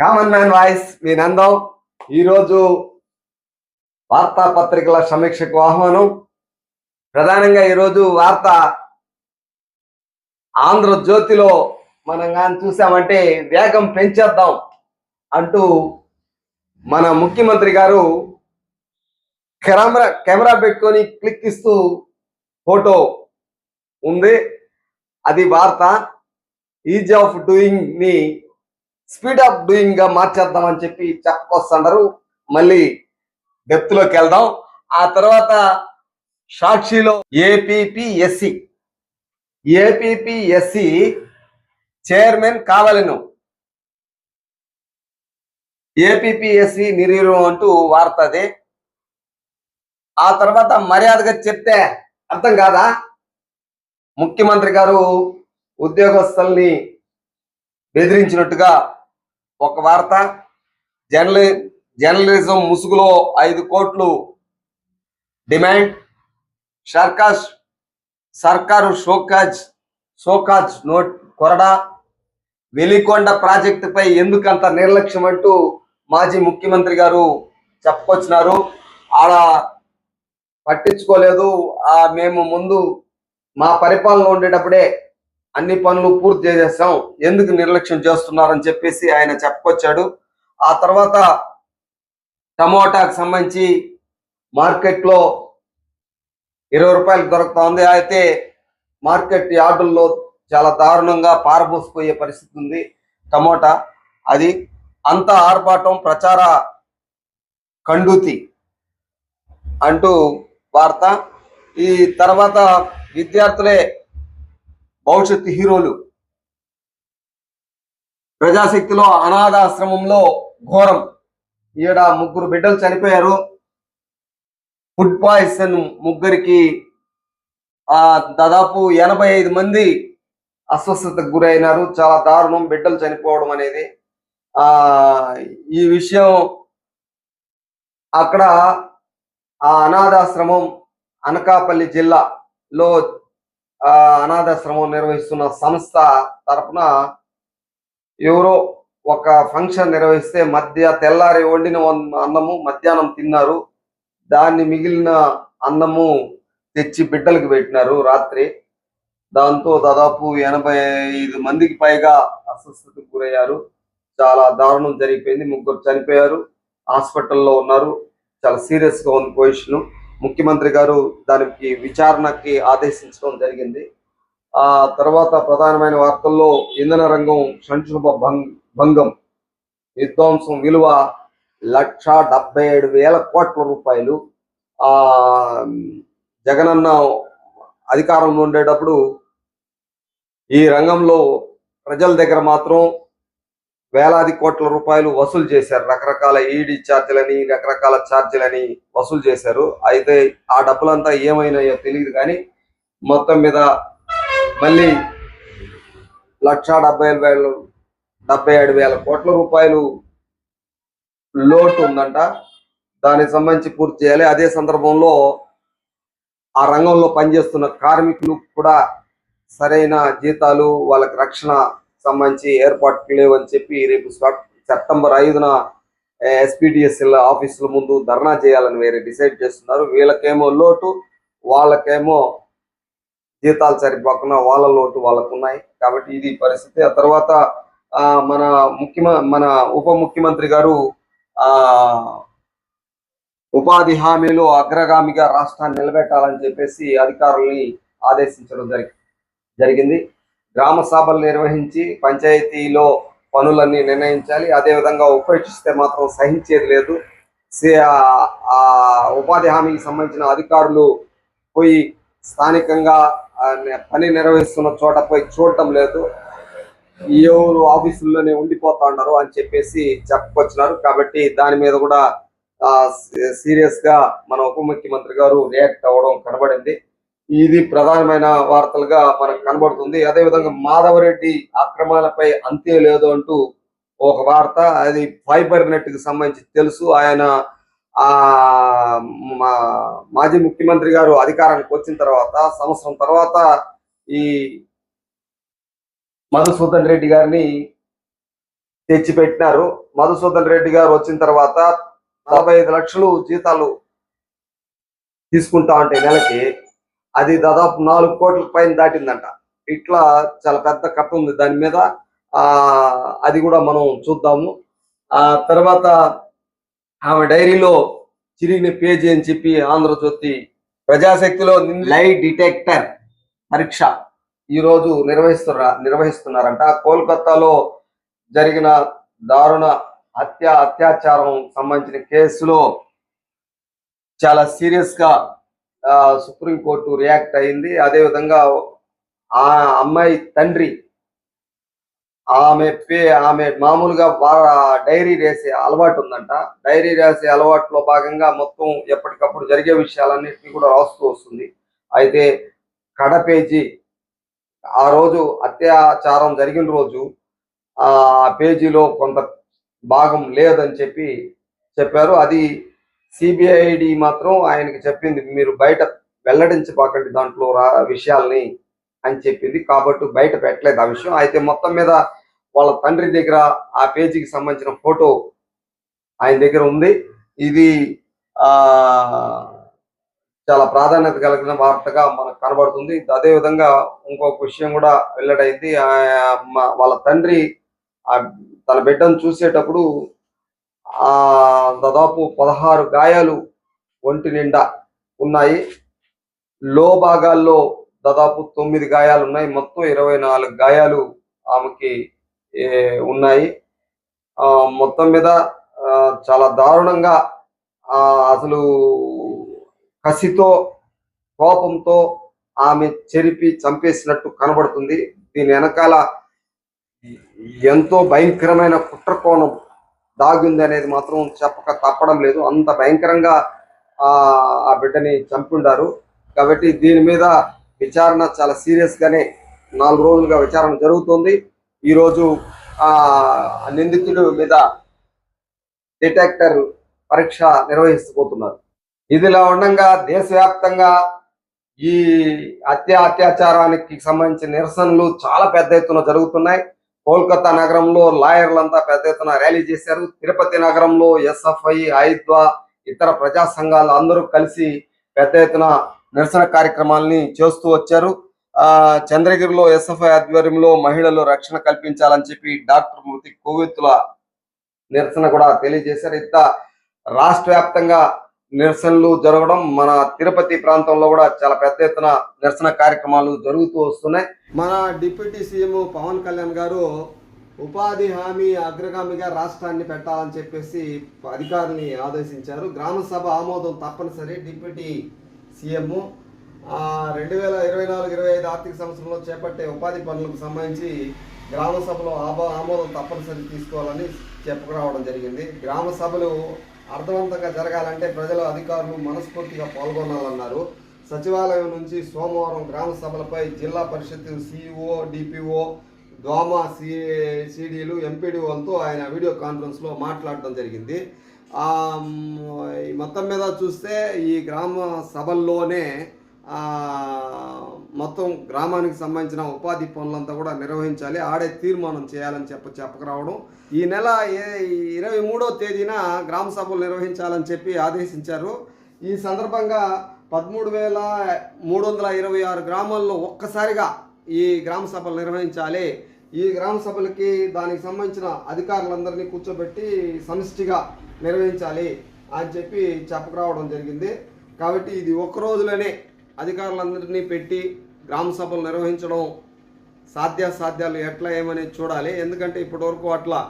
Common man voice మీ నందం. ఈరోజు వార్తాపత్రికల సమీక్షకు ఆహ్వానం. ప్రధానంగా ఈరోజు వార్త ఆంధ్రజ్యోతిలో మనం కానీ చూసామంటే వేగం పెంచేద్దాం అంటూ మన ముఖ్యమంత్రి గారు కెమెరా కెమెరా పెట్టుకొని క్లిక్ ఇస్తూ ఫోటో ఉంది. అది వార్త. ఈజ్ ఆఫ్ డూయింగ్ని స్పీడ్ ఆఫ్ డూయింగ్గా మార్చేద్దామని చెప్పి చెప్పొస్తున్నారు మళ్ళీ డెప్త్లోకి వెళ్దాం. ఆ తర్వాత సాక్షిలో ఏపీపీఎస్సి. ఏపీపీఎస్సి చైర్మన్ కావాలను. ఏపీపీఎస్సి నిర్వీర్యం అంటూ వార్త అది. ఆ తర్వాత మర్యాదగా చెప్తే అర్థం కాదా? ముఖ్యమంత్రి గారు ఉద్యోగస్తుల్ని బెదిరించినట్టుగా ఒక వార్త. జర్నలి జర్నలిజం ముసుగులో ఐదు కోట్లు డిమాండ్. సర్కాస్ సర్కారు షోకాజ్ షోకాజ్ నోట్ కొరడా. వెలికొండ ప్రాజెక్టుపై ఎందుకంత నిర్లక్ష్యం అంటూ మాజీ ముఖ్యమంత్రి గారు చెప్పుకొచ్చినారు ఆడ పట్టించుకోలేదు. ఆ మేము ముందు మా పరిపాలన ఉండేటప్పుడే అన్ని పనులు పూర్తి చేసేసాం ఎందుకు నిర్లక్ష్యం చేస్తున్నారని చెప్పేసి ఆయన చెప్పుకొచ్చాడు. ఆ తర్వాత టమోటాకు సంబంధించి మార్కెట్లో ఇరవై రూపాయలకు దొరుకుతా ఉంది అయితే మార్కెట్ యార్డుల్లో చాలా దారుణంగా పారబోసిపోయే పరిస్థితి ఉంది టమోటా. అది అంత ఆర్భాటం ప్రచార కండూతి అంటూ వార్త. ఈ తర్వాత విద్యార్థులే భవిష్యత్తు హీరోలు. ప్రజాశక్తిలో అనాథాశ్రమంలో ఘోరం. ఈడ ముగ్గురు బిడ్డలు చనిపోయారు. ఫుడ్ పాయిజన్ ముగ్గురికి ఆ దాదాపు ఎనభై ఐదు మంది అస్వస్థతకు గురైనారు. చాలా దారుణం బిడ్డలు చనిపోవడం అనేది. ఆ ఈ విషయం అక్కడ ఆ అనాథాశ్రమం అనకాపల్లి జిల్లాలో అనాథాశ్రమం నిర్వహిస్తున్న సంస్థ తరపున ఎవరో ఒక ఫంక్షన్ నిర్వహిస్తే మధ్య తెల్లారి వండిన అన్నము మధ్యాహ్నం తిన్నారు. దాన్ని మిగిలిన అన్నము తెచ్చి బిడ్డలకు పెట్టినారు రాత్రి. దాంతో దాదాపు ఎనభై ఐదు మందికి పైగా అస్వస్థతకు గురయ్యారు. చాలా దారుణం జరిగిపోయింది. ముగ్గురు చనిపోయారు. హాస్పిటల్లో ఉన్నారు. చాలా సీరియస్గా ఉంది పొజిషన్. ముఖ్యమంత్రి గారు దానికి విచారణకి ఆదేశించడం జరిగింది. ఆ తర్వాత ప్రధానమైన వార్తల్లో ఇంధన రంగం సంక్షోభ భంగం విధ్వంసం విలువ లక్ష డెబ్బై ఏడు వేల కోట్ల రూపాయలు. ఆ జగనన్న అధికారంలో ఉండేటప్పుడు ఈ రంగంలో ప్రజల దగ్గర మాత్రం వేలాది కోట్ల రూపాయలు వసూలు చేశారు. రకరకాల ఈడీ ఛార్జీలని రకరకాల ఛార్జీలని వసూలు చేశారు. అయితే ఆ డబ్బులంతా ఏమైనాయో తెలియదు కానీ మొత్తం మీద మళ్ళీ లక్ష డెబ్బై వేల డెబ్బై ఏడు వేల కోట్ల రూపాయలు లోటు ఉందంట. దానికి సంబంధించి పూర్తి చేయాలి. అదే సందర్భంలో ఆ రంగంలో పనిచేస్తున్న కార్మికులు కూడా సరైన జీతాలు వాళ్ళకి రక్షణ సంబంధించి ఏర్పాట్లు లేవని చెప్పి రేపు సెప్టెంబర్ ఐదున ఎస్పీడిఎస్ఎల్ ఆఫీసుల ముందు ధర్నా చేయాలని వేరే డిసైడ్ చేస్తున్నారు. వీళ్ళకేమో లోటు వాళ్ళకేమో జీతాలు సరిపోకుండా వాళ్ళ లోటు వాళ్ళకు ఉన్నాయి కాబట్టి ఇది పరిస్థితి. ఆ తర్వాత ఆ, మన ముఖ్యమ మన ఉప ముఖ్యమంత్రి గారు ఉపాధి హామీలో అగ్రగామిగా రాష్ట్రాన్ని నిలబెట్టాలని చెప్పేసి అధికారుల్ని ఆదేశించడం జరిగి జరిగింది. గ్రామ సభలు నిర్వహించి పంచాయతీలో పనులన్నీ నిర్ణయించాలి. అదేవిధంగా ఉపేక్షిస్తే మాత్రం సహించేది లేదు. సే- ఆ- ఉపాధి హామీకి సంబంధించిన అధికారులు పోయి స్థానికంగా పని నిర్వహిస్తున్న చోట పోయి చూడటం లేదు. ఎవరు ఆఫీసుల్లోనే ఉండిపోతా ఉన్నారు అని చెప్పేసి చెప్పుకొచ్చినారు కాబట్టి దాని మీద కూడా సీరియస్గా మన ఉప ముఖ్యమంత్రి గారు రియాక్ట్ అవ్వడం కనబడింది. ఇది ప్రధానమైన వార్తలుగా మనకు కనబడుతుంది. అదేవిధంగా మాధవరెడ్డి అక్రమాలపై అంతే లేదు అంటూ ఒక వార్త అది ఫైబర్ నెట్కి సంబంధించి తెలుసు. ఆయన ఆ మా మాజీ ముఖ్యమంత్రి గారు అధికారానికి వచ్చిన తర్వాత సంవత్సరం తర్వాత ఈ మధుసూదన్ రెడ్డి గారిని తెచ్చి పెట్టినారు మధుసూదన్ రెడ్డి గారు వచ్చిన తర్వాత నలభై ఐదు లక్షలు జీతాలు తీసుకుంటా ఉంటే నెలకి అది దాదాపు నాలుగు కోట్ల పైన దాటిందంట. ఇట్లా చాలా పెద్ద కథ ఉంది. దాని మీద ఆ అది కూడా మనం చూద్దాము. ఆ తర్వాత ఆమె డైరీలో చిరిగిన పేజీ అని చెప్పి ఆంధ్రజ్యోతి ప్రజాశక్తిలో లై డిటెక్టర్ పరీక్ష ఈ రోజు నిర్వహిస్తున్న నిర్వహిస్తున్నారంట. కోల్కతాలో జరిగిన దారుణ హత్య అత్యాచారం సంబంధించిన కేసులో చాలా సీరియస్గా సుప్రీంకోర్టు రియాక్ట్ అయింది. అదేవిధంగా ఆ అమ్మాయి తండ్రి ఆమె పే ఆమె మామూలుగా బాగా డైరీ రాసే అలవాటు ఉందంట. డైరీ రాసే అలవాటులో భాగంగా మొత్తం ఎప్పటికప్పుడు జరిగే విషయాలన్నింటినీ కూడా రాస్తూ వస్తుంది. అయితే కడ పేజీ ఆ రోజు అత్యాచారం జరిగిన రోజు ఆ పేజీలో కొంత భాగం లేదని చెప్పి చెప్పారు. అది సిబిఐడి మాత్రం ఆయనకి చెప్పింది మీరు బయట వెల్లడించబాకండి దాంట్లో రా విషయాల్ని అని చెప్పింది. కాబట్టి బయట పెట్టలేదు ఆ విషయం. అయితే మొత్తం మీద వాళ్ళ తండ్రి దగ్గర ఆ పేజీకి సంబంధించిన ఫోటో ఆయన దగ్గర ఉంది. ఇది ఆ చాలా ప్రాధాన్యత కలిగిన వార్తగా మనకు కనబడుతుంది. అదే విధంగా ఇంకొక విషయం కూడా వెల్లడైంది. ఆ వాళ్ళ తండ్రి ఆ తన బిడ్డను చూసేటప్పుడు దాదాపు పదహారు గాయాలు ఒంటి నిండా ఉన్నాయి. లో భాగాల్లో దాదాపు తొమ్మిది గాయాలు ఉన్నాయి. మొత్తం ఇరవై నాలుగు గాయాలు ఆమెకి ఏ, ఉన్నాయి. ఆ, మొత్తం మీద ఆ, చాలా దారుణంగా ఆ, అసలు కసితో కోపంతో ఆమె చెరిపి చంపేసినట్టు కనబడుతుంది. దీని వెనకాల ఎంతో భయంకరమైన కుట్ర కోణం దాగింది అనేది మాత్రం చెప్పక తప్పడం లేదు. అంత భయంకరంగా ఆ బిడ్డని చంపుండారు. కాబట్టి దీని మీద విచారణ చాలా సీరియస్గానే నాలుగు రోజులుగా విచారణ జరుగుతుంది. ఈరోజు నిందితుడు ఆ మీద డిటెక్టర్ పరీక్ష నిర్వహిస్తబోతున్నారు. ఇదిలా ఉండగా దేశవ్యాప్తంగా ఈ హత్య అత్యాచారానికి సంబంధించిన నిరసనలు చాలా పెద్ద ఎత్తున జరుగుతున్నాయి. కోల్కతా నగరంలో లాయర్లంతా పెద్ద ఎత్తున ర్యాలీ చేశారు. తిరుపతి నగరంలో ఎస్ఎఫ్ఐ ఐద్వా ఇతర ప్రజా సంఘాలు అందరూ కలిసి పెద్ద ఎత్తున నిరసన కార్యక్రమాలని చేస్తూ వచ్చారు. ఆ చంద్రగిరిలో ఎస్ఎఫ్ఐ ఆధ్వర్యంలో మహిళలు రక్షణ కల్పించాలని చెప్పి డాక్టర్ మృతి కోవిత్తుల నిరసన కూడా తెలియజేశారు. ఇంత రాష్ట్ర వ్యాప్తంగా నిరసనలు జరగడం మన తిరుపతి ప్రాంతంలో కూడా చాలా పెద్ద ఎత్తున నిరసన కార్యక్రమాలు జరుగుతూ వస్తున్నాయి. మన డిప్యూటీ సీఎం పవన్ కళ్యాణ్ గారు ఉపాధి హామీ అగ్రగామిగా రాష్ట్రాన్ని పెట్టాలని చెప్పేసి అధికారుల్ని ఆదేశించారు. గ్రామ సభ ఆమోదం తప్పనిసరి డిప్యూటీ సీఎం. రెండు వేల ఇరవై నాలుగు ఇరవై ఐదు ఆర్థిక సంవత్సరంలో చేపట్టే ఉపాధి పనులకు సంబంధించి గ్రామ సభలో ఆమోదం తప్పనిసరి తీసుకోవాలని చెప్పుకురావడం జరిగింది. గ్రామ సభలు అర్థవంతంగా జరగాలంటే ప్రజలు అధికారులు మనస్ఫూర్తిగా పాల్గొనాలన్నారు. సచివాలయం నుంచి సోమవారం గ్రామ సభలపై జిల్లా పరిషత్ సిఇఓ డిపిఓ దోమ సి సిడీలు ఎంపీడీఓలతో ఆయన వీడియో కాన్ఫరెన్స్లో మాట్లాడడం జరిగింది. ఈ మొత్తం మీద చూస్తే ఈ గ్రామ సభల్లోనే మొత్తం గ్రామానికి సంబంధించిన ఉపాధి పనులంతా కూడా నిర్వహించాలి. ఆడే తీర్మానం చేయాలని చెప్ప చెప్పకరావడం. ఈ నెల ఏ- ఇరవై మూడో తేదీన గ్రామ సభలు నిర్వహించాలని చెప్పి ఆదేశించారు. ఈ సందర్భంగా పదమూడు వేల మూడు వందల ఇరవై ఆరు గ్రామాల్లో ఒక్కసారిగా ఈ గ్రామ సభలు నిర్వహించాలి. ఈ గ్రామ సభలకి దానికి సంబంధించిన అధికారులందరినీ కూర్చోబెట్టి సమిష్టిగా నిర్వహించాలి అని చెప్పి చెప్పకరావడం జరిగింది. కాబట్టి ఇది ఒక్క రోజులోనే అధికారులందరినీ పెట్టి గ్రామ సభలు నిర్వహించడం సాధ్యాసాధ్యాలు ఎట్లా ఏమనేది చూడాలి. ఎందుకంటే ఇప్పటివరకు అట్లా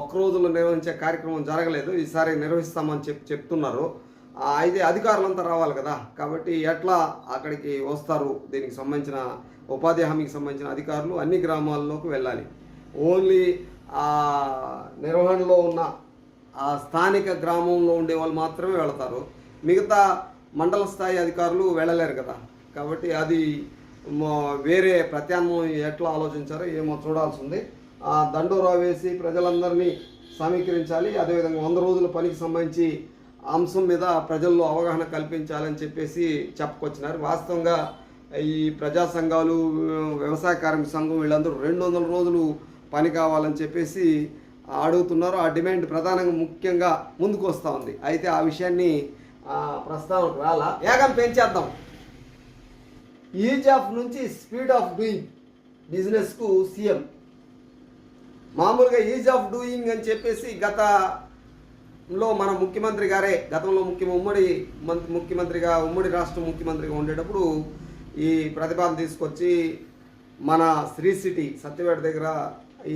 ఒక్కరోజులో నిర్వహించే కార్యక్రమం జరగలేదు. ఈసారి నిర్వహిస్తామని చెప్ చెప్తున్నారు. అయితే అధికారులంతా రావాలి కదా. కాబట్టి ఎట్లా అక్కడికి వస్తారు? దీనికి సంబంధించిన ఉపాధి హామీకి సంబంధించిన అధికారులు అన్ని గ్రామాల్లోకి వెళ్ళాలి. ఓన్లీ ఆ నిర్వహణలో ఉన్న ఆ స్థానిక గ్రామంలో ఉండే వాళ్ళు మాత్రమే వెళతారు. మిగతా మండల స్థాయి అధికారులు వెళ్ళలేరు కదా. కాబట్టి అది వేరే ప్రత్యామ్నాయం ఎట్లా ఆలోచించారో ఏమో చూడాల్సి ఉంది ఆ దండోరా వేసి ప్రజలందరినీ సమీకరించాలి. అదేవిధంగా వంద రోజుల పనికి సంబంధించి అంశం మీద ప్రజల్లో అవగాహన కల్పించాలని చెప్పేసి చెప్పుకొచ్చినారు. వాస్తవంగా ఈ ప్రజా సంఘాలు వ్యవసాయ కార్మిక సంఘం వీళ్ళందరూ రెండు వందల రోజులు పని కావాలని చెప్పేసి అడుగుతున్నారు. ఆ డిమాండ్ ప్రధానంగా ముఖ్యంగా ముందుకు వస్తూ ఉంది. అయితే ఆ విషయాన్ని ప్రస్తావనకు రాలా వేగం పెంచేద్దాం. ఈజ్ ఆఫ్ నుంచి స్పీడ్ ఆఫ్ డూయింగ్ బిజినెస్కు సీఎం మామూలుగా ఈజ్ ఆఫ్ డూయింగ్ అని చెప్పేసి గతంలో మన ముఖ్యమంత్రి గారే గతంలో ముఖ్య ఉమ్మడి ముఖ్యమంత్రిగా ఉమ్మడి రాష్ట్ర ముఖ్యమంత్రిగా ఉండేటప్పుడు ఈ ప్రతిపాదన తీసుకొచ్చి మన శ్రీ సిటీ సత్యవేట దగ్గర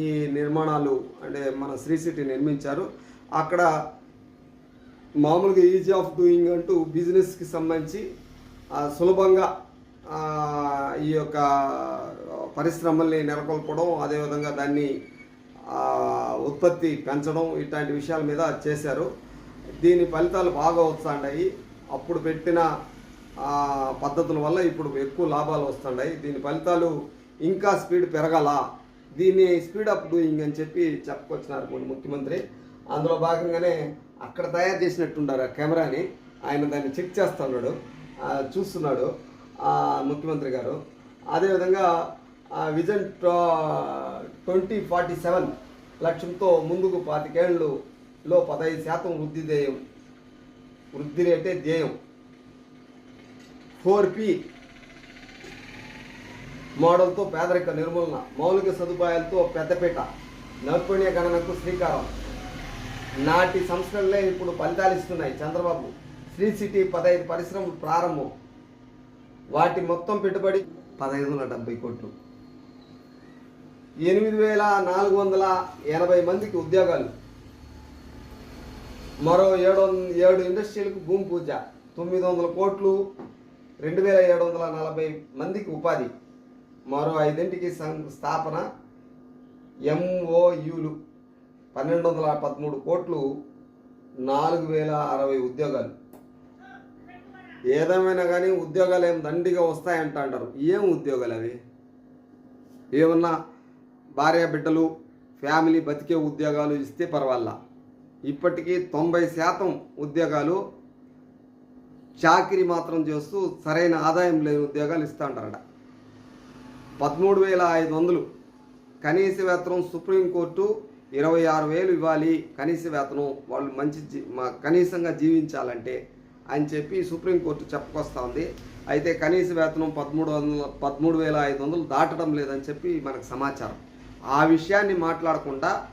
ఈ నిర్మాణాలు అంటే మన శ్రీ సిటీ నిర్మించారు. అక్కడ మామూలుగా ఈజీ ఆఫ్ డూయింగ్ అంటూ బిజినెస్కి సంబంధించి సులభంగా ఈ యొక్క పరిశ్రమల్ని నెలకొల్పడం అదేవిధంగా దాన్ని ఉత్పత్తి పెంచడం ఇట్లాంటి విషయాల మీద చేశారు. దీని ఫలితాలు బాగా వస్తుండయి. అప్పుడు పెట్టిన పద్ధతుల వల్ల ఇప్పుడు ఎక్కువ లాభాలు వస్తుండయి. దీని ఫలితాలు ఇంకా స్పీడ్ పెరగాల. దీన్ని స్పీడ్ అప్ డూయింగ్ అని చెప్పి చెప్పుకొచ్చినారు ముఖ్యమంత్రి. అందులో భాగంగానే అక్కడ తయారు చేసినట్టున్నారు ఆ కెమెరాని. ఆయన దాన్ని చెక్ చేస్తున్నాడు ఉన్నాడు. చూస్తున్నాడు ముఖ్యమంత్రి గారు. అదేవిధంగా విజన్ ట్వంటీ ఫార్టీ సెవెన్ లక్ష్యంతో ముందుకు పాతికేళ్ళలో పదహైదు శాతం వృద్ధి ధ్యేయం వృద్ధి రేటే ధ్యేయం. ఫోర్ పి మోడల్తో పేదరిక నిర్మూలన మౌలిక సదుపాయాలతో పెద్దపీట నైపుణ్య గణనకు శ్రీకారం. నాటి సంస్కరణలే ఇప్పుడు ఫలితాలు ఇస్తున్నాయి. చంద్రబాబు శ్రీ సిటీ పదహైదు పరిశ్రమలు ప్రారంభం. వాటి మొత్తం పెట్టుబడి పదహైదు వందల డెబ్బై కోట్లు. ఎనిమిది వేల నాలుగు వందల ఎనభై మందికి ఉద్యోగాలు. మరో ఏడు ఏడు ఇండస్ట్రీలకు భూమి పూజ. తొమ్మిది వందల కోట్లు రెండు వేల ఏడు వందల నలభై మందికి ఉపాధి. మరో ఐదింటికి సం- స్థాపన ఎంఓయులు పన్నెండు వందల పదమూడు కోట్లు నాలుగు వేల అరవై ఉద్యోగాలు. ఏదేమైనా కానీ ఉద్యోగాలు ఏం దండిగా వస్తాయంట అంటారు. ఏం ఉద్యోగాలు అవి? ఏమన్నా భార్య బిడ్డలు ఫ్యామిలీ బతికే ఉద్యోగాలు ఇస్తే పర్వాలా? ఇప్పటికీ తొంభై శాతం ఉద్యోగాలు చాకరీ మాత్రం చేస్తూ సరైన ఆదాయం లేని ఉద్యోగాలు ఇస్తా అంటారట. పదమూడు వేల ఐదు వందలు. కనీస వేతనం సుప్రీంకోర్టు ఇరవై ఆరు వేలు ఇవ్వాలి కనీస వేతనం వాళ్ళు మంచి జీ- కనీసంగా జీవించాలంటే అని చెప్పి సుప్రీంకోర్టు చెప్పుకొస్తా ఉంది అయితే కనీస వేతనం పదమూడు వందల పదమూడు వేల ఐదు వందలు దాటడం లేదని చెప్పి మనకు సమాచారం. ఆ విషయాన్ని మాట్లాడకుండా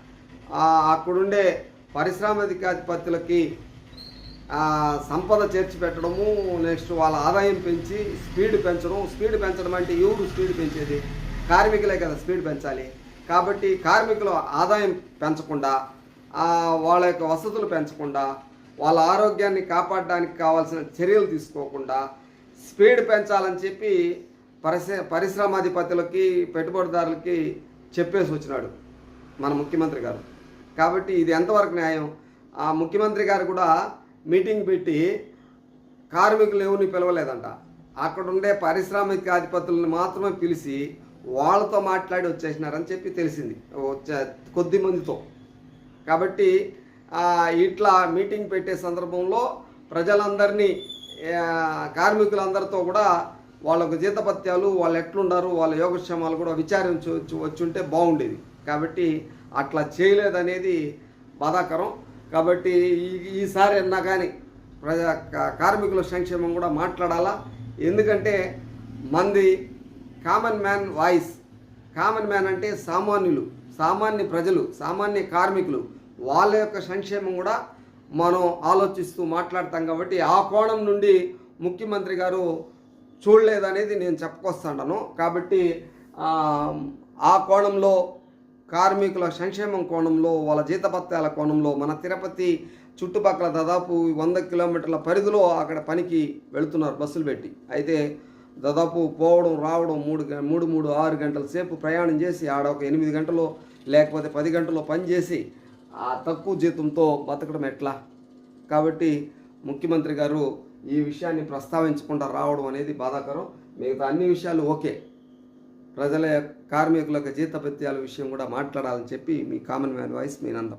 అక్కడుండే పరిశ్రామికాధిపతులకి సంపద చేర్చి పెట్టడము నెక్స్ట్ వాళ్ళ ఆదాయం పెంచి స్పీడ్ పెంచడం. స్పీడ్ పెంచడం అంటే ఎవరు స్పీడ్ పెంచేది? కార్మికులే కదా స్పీడ్ పెంచాలి. కాబట్టి కార్మికుల ఆదాయం పెంచకుండా వాళ్ళ యొక్క వసతులు పెంచకుండా వాళ్ళ ఆరోగ్యాన్ని కాపాడడానికి కావాల్సిన చర్యలు తీసుకోకుండా స్పీడ్ పెంచాలని చెప్పి పరిశ్ర పరిశ్రమాధిపతులకి పెట్టుబడిదారులకి చెప్పేసి వచ్చినాడు మన ముఖ్యమంత్రి గారు. కాబట్టి ఇది ఎంతవరకు న్యాయం? ఆ ముఖ్యమంత్రి గారు కూడా మీటింగ్ పెట్టి కార్మికులు ఎవరిని పిలవలేదంట. అక్కడ ఉండే పారిశ్రామికాధిపతులను మాత్రమే పిలిచి వాళ్ళతో మాట్లాడి వచ్చేసినారని చెప్పి తెలిసింది. కొద్ది మందితో. కాబట్టి ఇట్లా మీటింగ్ పెట్టే సందర్భంలో ప్రజలందరినీ కార్మికులందరితో కూడా వాళ్ళకు జీతపత్యాలు వాళ్ళు ఎట్లుండారు వాళ్ళ యోగక్షేమాలు కూడా విచారించవచ్చు వచ్చుంటే బాగుండేది. కాబట్టి అట్లా చేయలేదనేది బాధాకరం. కాబట్టి ఈ ఈసారి అన్నా కానీ ప్రజా కార్మికుల సంక్షేమం కూడా మాట్లాడాలా? ఎందుకంటే మంది common man voice common man అంటే సామాన్యులు సామాన్య ప్రజలు సామాన్య కార్మికులు. వాళ్ళ యొక్క సంక్షేమం కూడా మనం ఆలోచిస్తూ మాట్లాడతాం కాబట్టి ఆ కోణం నుండి ముఖ్యమంత్రి గారు చూడలేదనేది నేను చెప్పుకొస్తాను కాబట్టి ఆ, కోణంలో కార్మికుల సంక్షేమం కోణంలో వాళ్ళ జీతపత్యాల కోణంలో మన తిరుపతి చుట్టుపక్కల దాదాపు వంద కిలోమీటర్ల పరిధిలో అక్కడ పనికి వెళుతున్నారు బస్సులు పెట్టి. అయితే దాదాపు పోవడం రావడం మూడు గ- మూడు మూడు ఆరు గంటల సేపు ప్రయాణం చేసి ఆడ ఒక ఎనిమిది గంటలు లేకపోతే పది గంటలు పని చేసి ఆ తక్కువ జీతంతో బతకడం ఎట్లా? కాబట్టి ముఖ్యమంత్రి గారు ఈ విషయాన్ని ప్రస్తావించకుండా రావడం అనేది బాధాకరం. మిగతా అన్ని విషయాలు ఓకే. ప్రజల కార్మికుల యొక్క జీతభత్యాల విషయం కూడా మాట్లాడాలని చెప్పి మీ కామన్ మ్యాన్ వాయిస్ మీ నందం.